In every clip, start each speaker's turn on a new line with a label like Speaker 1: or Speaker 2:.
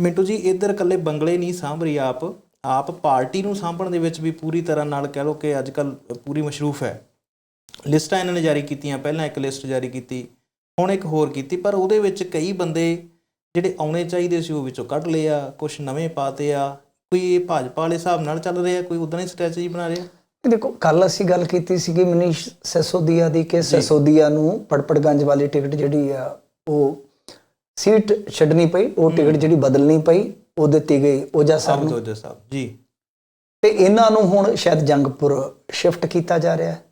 Speaker 1: ਮਿੰਟੂ ਜੀ ਇੱਧਰ ਇਕੱਲੇ ਬੰਗਲੇ ਨਹੀਂ ਸਾਂਭ ਰਹੀ ਆਪ। ਆਪ ਪਾਰਟੀ ਨੂੰ ਸਾਂਭਣ ਦੇ ਵਿੱਚ ਵੀ ਪੂਰੀ ਤਰ੍ਹਾਂ ਨਾਲ ਕਹਿ ਲਓ ਕਿ ਅੱਜ ਕੱਲ ਪੂਰੀ ਮਸ਼ਰੂਫ ਹੈ। ਲਿਸਟਾਂ ਇਹਨਾਂ ਨੇ ਜਾਰੀ ਕੀਤੀਆਂ ਪਹਿਲਾਂ ਇੱਕ ਲਿਸਟ ਜਾਰੀ ਕੀਤੀ ਹੁਣ ਇੱਕ ਹੋਰ ਕੀਤੀ ਪਰ ਉਹਦੇ ਵਿੱਚ ਕਈ ਬੰਦੇ ਜਿਹੜੇ ਆਉਣੇ ਚਾਹੀਦੇ ਸੀ ਉਹ ਵਿੱਚੋਂ ਕੱਢ ਲਏ ਆ ਕੁਝ ਨਵੇਂ ਪਾਤੇ ਆ ਕੋਈ ਇਹ ਭਾਜਪਾ ਵਾਲੇ ਹਿਸਾਬ ਨਾਲ ਚੱਲ ਰਿਹਾ ਕੋਈ ਉਦਾਂ ਹੀ ਸਟ੍ਰੈਟਜੀ ਬਣਾ ਰਿਹਾ?
Speaker 2: ਦੇਖੋ ਕੱਲ ਅਸੀਂ ਗੱਲ ਕੀਤੀ ਸੀਗੀ ਮਨੀਸ਼ ਸੈਸੋਦੀਆ ਦੀ ਕਿ ਸੈਸੋਦੀਆ ਨੂੰ ਪੜਪੜਗੰਜ ਵਾਲੀ ਟਿਕਟ ਜਿਹੜੀ ਆ ਉਹ ਸੀਟ ਛੱਡਣੀ ਪਈ ਉਹ ਟਿਕਟ ਜਿਹੜੀ ਬਦਲਣੀ ਪਈ ਉਹ ਦਿੱਤੀ ਗਈ ਓਜਾ ਸਾਹਿਬ ਨੂੰ।
Speaker 1: ਦੋਜਾ ਸਾਹਿਬ ਜੀ।
Speaker 2: ਤੇ ਇਹਨਾਂ ਨੂੰ ਹੁਣ ਸ਼ਾਇਦ ਜੰਗਪੁਰ ਸ਼ਿਫਟ ਕੀਤਾ ਜਾ ਰਿਹਾ ਹੈ।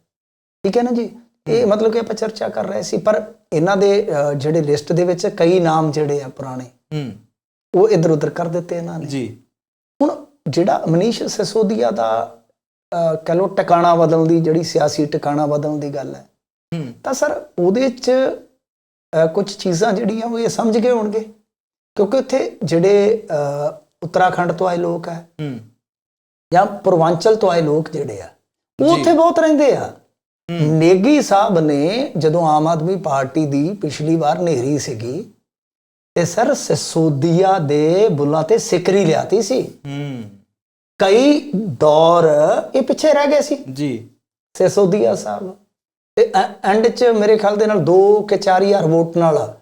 Speaker 2: ਠੀਕ ਹੈ ਨਾ ਜੀ? ਇਹ ਮਤਲਬ ਕਿ ਆਪਾਂ ਚਰਚਾ ਕਰ ਰਹੇ ਸੀ ਪਰ ਇਹਨਾਂ ਦੇ ਜਿਹੜੇ ਲਿਸਟ ਦੇ ਵਿੱਚ ਕਈ ਨਾਮ ਜਿਹੜੇ ਆ ਪੁਰਾਣੇ
Speaker 1: ਹੂੰ।
Speaker 2: ਉਹ ਇੱਧਰ ਉੱਧਰ ਕਰ ਦਿੱਤੇ ਇਹਨਾਂ ਨੇ।
Speaker 1: ਜੀ।
Speaker 2: ਹੁਣ ਜਿਹੜਾ ਮਨੀਸ਼ ਸਿਸੋਦੀਆ ਦਾ ਕਹਿ ਲਓ ਟਿਕਾਣਾ ਬਦਲਣ ਦੀ ਜਿਹੜੀ ਸਿਆਸੀ ਟਿਕਾਣਾ ਬਦਲਣ ਦੀ ਗੱਲ ਹੈ
Speaker 1: ਹੂੰ।
Speaker 2: ਤਾਂ ਸਰ ਉਹਦੇ 'ਚ ਕੁਝ ਚੀਜ਼ਾਂ ਜਿਹੜੀਆਂ ਉਹ ਇਹ ਸਮਝ ਗਏ ਹੋਣਗੇ। ਕਿਉਂਕਿ ਉੱਥੇ ਜਿਹੜੇ ਉੱਤਰਾਖੰਡ ਤੋਂ ਆਏ ਲੋਕ ਹੈ
Speaker 1: ਹੂੰ।
Speaker 2: ਜਾਂ ਪੂਰਵਾਂਚਲ ਤੋਂ ਆਏ ਲੋਕ ਜਿਹੜੇ ਆ ਉਹ। ਉੱਥੇ ਬਹੁਤ ਰਹਿੰਦੇ ਆ। ਨੇਗੀ ਸਾਹਿਬ ਨੇ ਜਦੋਂ ਆਮ ਆਦਮੀ ਪਾਰਟੀ ਦੀ ਪਿਛਲੀ ਵਾਰ ਨੇਰੀ ਸੀਗੀ ਤੇ ਸਰ ਸਿਸੋਦੀਆ ਦੇ ਬੁੱਲਾਂ ਤੇ ਸਿਕਰੀ ਲਿਆਤੀ ਸੀ।
Speaker 1: ਹੂੰ।
Speaker 2: ਕਈ ਦੌਰ ਇਹ ਪਿੱਛੇ ਰਹਿ ਗਏ ਸੀ।
Speaker 1: ਜੀ।
Speaker 2: ਸਿਸੋਦੀਆ ਸਾਹਿਬ ਤੇ ਐਂਡ 'ਚ ਮੇਰੇ ਖਿਆਲ ਦੇ ਨਾਲ 2 ਕਿ 4000 ਵੋਟ ਨਾਲ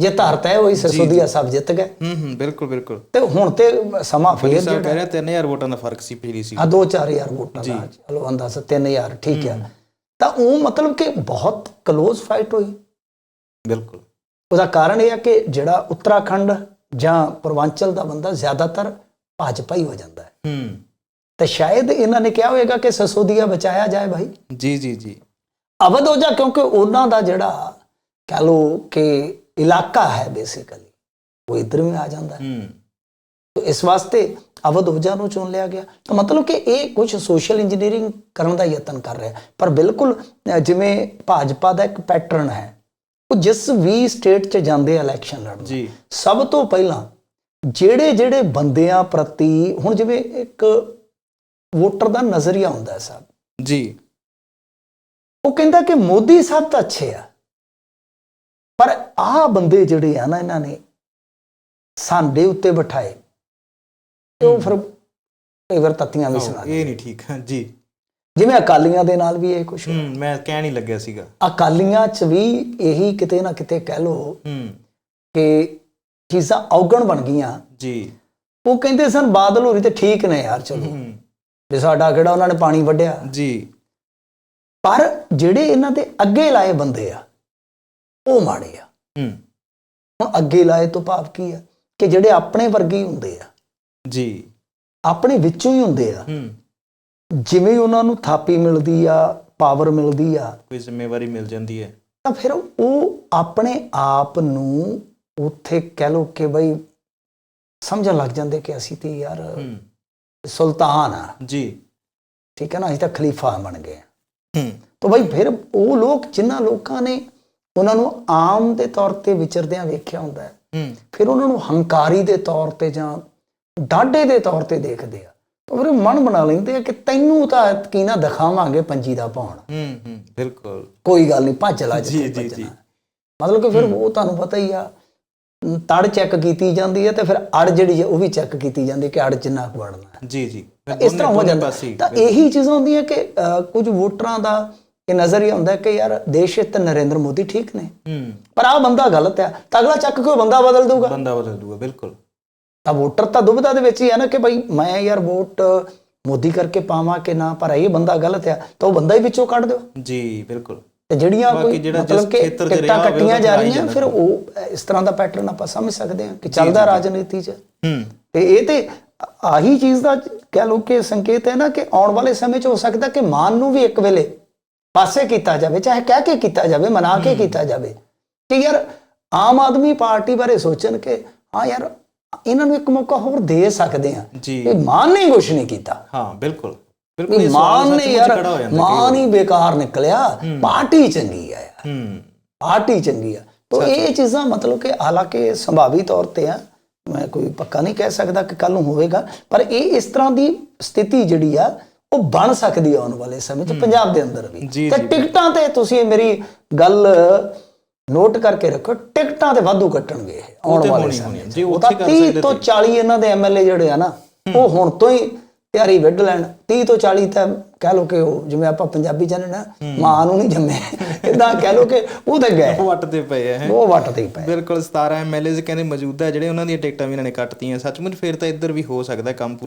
Speaker 2: ਜੇ ਧਾਰ ਤੈ ਹੋਈ ਸਿਸੋਦੀਆ ਸਾਹਿਬ ਜਿੱਤ ਗਏ।
Speaker 1: ਹੂੰ ਹੂੰ ਬਿਲਕੁਲ ਬਿਲਕੁਲ।
Speaker 2: ਤੇ ਹੁਣ ਤੇ ਸਮਾਂ
Speaker 1: ਫਰੀ
Speaker 2: ਜਿਹੜਾ
Speaker 1: ਕਹਿ ਰਿਹਾ 3000 ਵੋਟਾਂ ਦਾ ਫ਼ਰਕ ਸੀ ਪਿਛਲੀ ਸੀ।
Speaker 2: ਆ 2-4000 ਵੋਟਾਂ ਦਾ ਚਲੋ ਅੰਦਾਜ਼ਾ 3000 ਠੀਕ ਹੈ। ਤਾਂ ਉਹ ਮਤਲਬ ਕਿ ਬਹੁਤ ਕਲੋਜ਼ ਫਾਈਟ ਹੋਈ।
Speaker 1: ਬਿਲਕੁਲ।
Speaker 2: ਉਹਦਾ ਕਾਰਨ ਇਹ ਹੈ ਕਿ ਜਿਹੜਾ ਉੱਤਰਾਖੰਡ ਜਾਂ ਪੂਰਵਾਂਚਲ ਦਾ ਬੰਦਾ ਜ਼ਿਆਦਾਤਰ ਭਾਜਪਾ ਹੀ ਹੋ ਜਾਂਦਾ ਹੈ।
Speaker 1: ਹੂੰ।
Speaker 2: ਤੇ ਸ਼ਾਇਦ ਇਹਨਾਂ ਨੇ ਕਿਹਾ ਹੋਵੇਗਾ ਕਿ ਸਸੋਦੀਆ ਬਚਾਇਆ ਜਾਏ ਭਾਈ
Speaker 1: ਜੀ ਜੀ ਜੀ।
Speaker 2: ਅਵਧ ਹੋ ਜਾ ਕਿਉਂਕਿ ਉਹਨਾਂ ਦਾ ਜਿਹੜਾ ਕਹ ਲੋ ਕਿ ਇਲਾਕਾ ਹੈ ਬੇਸਿਕਲੀ ਉਹ ਇਧਰ ਵੀ ਆ ਜਾਂਦਾ ਹੈ। ਤੋ ਇਸ ਵਾਸਤੇ ਅਵਧ ਹੋਜਾ ਨੂੰ ਚੁਣ ਲਿਆ ਗਿਆ। ਤਾਂ ਮਤਲਬ ਕਿ ਇਹ ਕੁਝ ਸੋਸ਼ਲ ਇੰਜੀਨੀਅਰਿੰਗ ਕਰਨ ਦਾ ਯਤਨ ਕਰ ਰਿਹਾ ਪਰ ਬਿਲਕੁਲ ਜਿਵੇਂ ਭਾਜਪਾ ਦਾ ਇੱਕ ਪੈਟਰਨ ਹੈ ਉਹ ਜਿਸ ਵੀ ਸਟੇਟ 'ਚ ਜਾਂਦੇ ਆ ਇਲੈਕਸ਼ਨ ਲੜਨ
Speaker 1: ਜੀ।
Speaker 2: ਸਭ ਤੋਂ ਪਹਿਲਾਂ ਜਿਹੜੇ ਜਿਹੜੇ ਬੰਦਿਆਂ ਪ੍ਰਤੀ ਹੁਣ ਜਿਵੇਂ ਇੱਕ ਵੋਟਰ ਦਾ ਨਜ਼ਰੀਆ ਹੁੰਦਾ ਹੈ ਸਾਹਿਬ।
Speaker 1: ਜੀ।
Speaker 2: ਉਹ ਕਹਿੰਦਾ ਕਿ ਮੋਦੀ ਸਾਹਿਬ ਤਾਂ ਅੱਛੇ ਆ। ਪਰ ਆਹ ਬੰਦੇ ਜਿਹੜੇ ਆ ਨਾ ਇਹਨਾਂ ਨੇ ਸਾਡੇ ਉੱਤੇ ਬਿਠਾਏ। ਤੇ ਉਹ ਫਿਰ ਕਈ ਵਾਰ ਤੱਤੀਆਂ ਵੀ ਸੁਣਾ
Speaker 1: ਇਹ ਨਹੀਂ ਠੀਕ ਜੀ।
Speaker 2: ਜਿਵੇਂ ਅਕਾਲੀਆਂ ਦੇ ਨਾਲ ਵੀ ਇਹ ਕੁਝ
Speaker 1: ਹੂੰ ਮੈਂ ਕਹਿ ਨਹੀਂ ਲੱਗਿਆ ਸੀਗਾ।
Speaker 2: ਅਕਾਲੀਆਂ 'ਚ ਵੀ ਇਹੀ ਕਿਤੇ ਨਾ ਕਿਤੇ ਕਹਿ ਲੋ
Speaker 1: ਹੂੰ।
Speaker 2: ਕਿ ਚੀਜ਼ਾਂ ਔਗਣ ਬਣ ਗਈਆਂ।
Speaker 1: ਜੀ।
Speaker 2: ਉਹ ਕਹਿੰਦੇ ਸਨ ਬਾਦਲ ਹੋਰੀ ਤੇ ਠੀਕ ਨੇ ਯਾਰ ਚਲੋ। ਵੀ ਸਾਡਾ ਕਿਹੜਾ ਉਹਨਾਂ ਨੇ ਪਾਣੀ ਵੱਢਿਆ।
Speaker 1: ਜੀ।
Speaker 2: ਪਰ ਜਿਹੜੇ ਇਹਨਾਂ ਦੇ ਅੱਗੇ ਲਾਏ ਬੰਦੇ ਆ ਉਹ ਮਾੜੇ ਆ।
Speaker 1: ਹੂੰ।
Speaker 2: ਹੁਣ ਅੱਗੇ ਲਾਏ ਤੋਂ ਭਾਵ ਕੀ ਆ? ਕਿ ਜਿਹੜੇ ਆਪਣੇ ਵਰਗੇ ਹੁੰਦੇ ਆ।
Speaker 1: ਜੀ।
Speaker 2: ਆਪਣੇ ਵਿੱਚੋਂ ਹੀ ਹੁੰਦੇ ਆ।
Speaker 1: ਹੂੰ।
Speaker 2: ਜਿਵੇਂ ਉਹਨਾਂ ਨੂੰ ਥਾਪੀ ਮਿਲਦੀ ਆ ਪਾਵਰ ਮਿਲਦੀ ਆ
Speaker 1: ਕੋਈ ਜ਼ਿੰਮੇਵਾਰੀ ਮਿਲ ਜਾਂਦੀ ਹੈ।
Speaker 2: ਤਾਂ ਫਿਰ ਉਹ ਆਪਣੇ ਆਪ ਨੂੰ ਉੱਥੇ ਕਹਿ ਲੋ ਕਿ ਬਈ ਸਮਝਣ ਲੱਗ ਜਾਂਦੇ ਕਿ ਅਸੀਂ ਤੇ ਯਾਰ ਸੁਲਤਾਨ ਆ।
Speaker 1: ਜੀ।
Speaker 2: ਠੀਕ ਹੈ ਨਾ? ਅਸੀਂ ਤਾਂ ਖਲੀਫਾ ਬਣ ਗਏ ਤਾਂ ਬਈ ਫਿਰ ਉਹ ਲੋਕ ਜਿਨ੍ਹਾਂ ਲੋਕਾਂ ਨੇ ਉਹਨਾਂ ਨੂੰ ਆਮ ਦੇ ਤੌਰ ਤੇ ਵਿਚਰਦਿਆਂ ਵੇਖਿਆ ਹੁੰਦਾ ਹੈ।
Speaker 1: ਹੂੰ।
Speaker 2: ਫਿਰ ਉਹਨਾਂ ਨੂੰ ਹੰਕਾਰੀ ਦੇ ਤੌਰ ਤੇ ਜਾਂ ਡਾਢੇ ਦੇ ਤੌਰ ਤੇ ਦੇਖਦੇ ਆ। ਤਾਂ ਫਿਰ ਮਨ ਬਣਾ ਲੈਂਦੇ ਆ ਕਿ ਤੈਨੂੰ ਤਾਂ ਕੀ ਨਾ ਦਿਖਾਵਾਂਗੇ ਪੰਜੀ ਦਾ ਪਾਉਣ।
Speaker 1: ਹੂੰ ਹੂੰ। ਬਿਲਕੁਲ।
Speaker 2: ਕੋਈ ਗੱਲ ਨਹੀਂ ਭੱਜ ਲੈ
Speaker 1: ਜੀ, ਜੀ, ਜੀ।
Speaker 2: ਮਤਲਬ ਕਿ ਫਿਰ ਉਹ ਤੁਹਾਨੂੰ ਪਤਾ ਹੀ ਆ ਤੜ ਚੈੱਕ ਕੀਤੀ ਜਾਂਦੀ ਹੈ ਤੇ ਫਿਰ ਅੜ ਜਿਹੜੀ ਹੈ ਉਹ ਵੀ ਚੈੱਕ ਕੀਤੀ ਜਾਂਦੀ ਹੈ ਕਿ ਅੜ ਜਿੰਨਾ ਕੁ ਵੜਨਾ ਹੈ।
Speaker 1: ਜੀ ਜੀ।
Speaker 2: ਇਸ ਤਰ੍ਹਾਂ ਹੋ ਜਾਂਦਾ। ਤਾਂ ਇਹੀ ਚੀਜ਼ਾਂ ਹੁੰਦੀਆਂ ਕਿ ਕੁਝ ਵੋਟਰਾਂ ਦਾ ਇਹ ਨਜ਼ਰੀਆ ਹੁੰਦਾ ਕਿ ਯਾਰ ਦੇਸ਼ ਹਿੱਤ ਨਰਿੰਦਰ ਮੋਦੀ ਠੀਕ ਨੇ।
Speaker 1: ਹੂੰ।
Speaker 2: ਪਰ ਆਹ ਬੰਦਾ ਗਲਤ ਹੈ। ਤਾਂ ਅਗਲਾ ਚੱਕ ਕੇ ਉਹ ਬੰਦਾ ਬਦਲ ਦਊਗਾ।
Speaker 1: ਬੰਦਾ ਬਦਲ ਦੂਗਾ ਬਿਲਕੁਲ।
Speaker 2: ਤਾਂ ਵੋਟਰ ਤਾਂ ਦੁਬਿਧਾ ਦੇ ਵਿੱਚ ਹੀ ਹੈ ਨਾ ਕਿ ਭਾਈ ਮੈਂ ਯਾਰ ਵੋਟ ਮੋਦੀ ਕਰਕੇ ਪਾਵਾਂ ਕਿ ਨਾ ਪਰ ਇਹ ਬੰਦਾ ਗਲਤ ਹੈ ਤਾਂ ਉਹ ਬੰਦਾ ਹੀ ਵਿੱਚੋਂ ਕੱਢ ਦਿਓ।
Speaker 1: ਜੀ ਬਿਲਕੁਲ।
Speaker 2: ਤੇ ਜਿਹੜੀਆਂ ਕੋਈ ਮਤਲਬ ਕਿ ਟਿਕਟਾਂ ਕੱਟੀਆਂ ਜਾ ਰਹੀਆਂ। ਫਿਰ ਉਹ ਇਸ ਤਰ੍ਹਾਂ ਦਾ ਪੈਟਰਨ ਆਪਾਂ ਸਮਝ ਸਕਦੇ ਹਾਂ ਕਿ ਚੱਲਦਾ ਰਾਜਨੀਤੀ 'ਚ।
Speaker 1: ਹੂੰ।
Speaker 2: ਤੇ ਇਹ ਤੇ ਆਹੀ ਚੀਜ਼ ਦਾ ਕਹਿ ਲਓ ਕਿ ਸੰਕੇਤ ਹੈ ਨਾ ਕਿ ਆਉਣ ਵਾਲੇ ਸਮੇਂ 'ਚ ਹੋ ਸਕਦਾ ਕਿ ਮਾਨ ਨੂੰ ਵੀ ਇੱਕ ਵੇਲੇ ਪਾਸੇ ਕੀਤਾ ਜਾਵੇ ਚਾਹੇ ਕਹਿ ਕੇ ਕੀਤਾ ਜਾਵੇ ਮਨਾ ਕੇ ਕੀਤਾ ਜਾਵੇ। ਕਿ ਯਾਰ ਆਮ ਆਦਮੀ ਪਾਰਟੀ ਬਾਰੇ ਸੋਚਣ ਕਿ ਹਾਂ ਯਾਰ ਇਹਨਾਂ ਨੂੰ ਇੱਕ ਮੌਕਾ ਹੋਰ ਦੇ ਸਕਦੇ ਆ ਇਹ ਮਾਨ ਨੇ ਕੁਝ ਨਹੀਂ ਕੀਤਾ।
Speaker 1: ਹਾਂ ਬਿਲਕੁਲ। ਬਿਲਕੁਲ
Speaker 2: ਮਾਨ ਨੇ ਯਾਰ ਮਾਨ ਹੀ ਬੇਕਾਰ ਨਿਕਲਿਆ ਪਾਰਟੀ ਚੰਗੀ ਆ ਯਾਰ।
Speaker 1: ਹੂੰ।
Speaker 2: ਪਾਰਟੀ ਚੰਗੀ ਆ। ਤਾਂ ਇਹ ਚੀਜ਼ਾਂ ਮਤਲਬ ਕਿ ਹਾਲਾਂਕਿ ਸੰਭਾਵੀ ਤੌਰ ਤੇ ਆ ਮੈਂ ਕੋਈ ਪੱਕਾ ਨਹੀਂ ਕਹਿ ਸਕਦਾ ਕਿ ਕੱਲ ਨੂੰ ਹੋਵੇਗਾ ਪਰ ਇਹ ਇਸ ਤਰ੍ਹਾਂ ਦੀ ਸਥਿਤੀ ਜਿਹੜੀ ਆ ਉਹ ਬਣ ਸਕਦੀ ਆ ਆਉਣ ਵਾਲੇ ਸਮੇਂ 'ਚ ਪੰਜਾਬ ਦੇ ਅੰਦਰ ਵੀ। ਤੇ ਟਿਕਟਾਂ ਤੇ ਤੁਸੀਂ ਮੇਰੀ ਗੱਲ ਨੋਟ ਕਰਕੇ ਰੱਖੋ ਟਿਕਟਾਂ ਤੇ ਵਾਧੂ ਕੱਟਣਗੇ ਆਉਣ ਵਾਲੇ ਸਮੇਂ। 'ਚ।
Speaker 1: ਜੇ
Speaker 2: ਉਹ
Speaker 1: ਉੱਥੇ
Speaker 2: ਤਾਂ
Speaker 1: ਕਰ
Speaker 2: 30
Speaker 1: ਸਕਦੇ
Speaker 2: ਤੋਂ
Speaker 1: ਤੇ।
Speaker 2: 40 ਇਹਨਾਂ ਦੇ ਐਮਐਲਏ ਜਿਹੜੇ ਆ ਨਾ ਉਹ ਹੁਣ ਤੋਂ ਹੀ ਤਿਆਰੀ ਵਿੱਢ ਲੈਣ 30 ਤੋਂ 40 ਤਾਂ ਕਹਿ ਲੋ ਕਿ ਉਹ ਜਿਵੇਂ ਆਪਾਂ ਪੰਜਾਬੀ ਚ ਨਾ ਮਾਂ ਨੂੰ ਨਹੀਂ ਜੰਮੇ। ਇਦਾਂ ਕਹਿ ਲੋ ਕਿ ਉਹ ਤੇ ਗਏ।
Speaker 1: ਉਹ ਵੱਟ ਤੇ ਪਏ ਹੈਂ।
Speaker 2: ਉਹ ਵੱਟ ਤੇ ਹੀ ਪਏ
Speaker 1: ਬਿਲਕੁਲ 17 ਐਮਐਲਏਜ਼ ਕਹਿੰਦੇ ਮੌਜੂਦਾ ਜਿਹੜੇ ਉਹਨਾਂ ਦੀਆਂ ਟਿਕਟਾਂ ਵੀ ਇਹਨਾਂ ਨੇ ਕੱਟਤੀਆਂ। ਸੱਚਮੁੱਚ ਫਿਰ ਤਾਂ ਇੱਧਰ ਵੀ ਹੋ ਸਕਦਾ ਕੰਮ ਪੂਰਾ।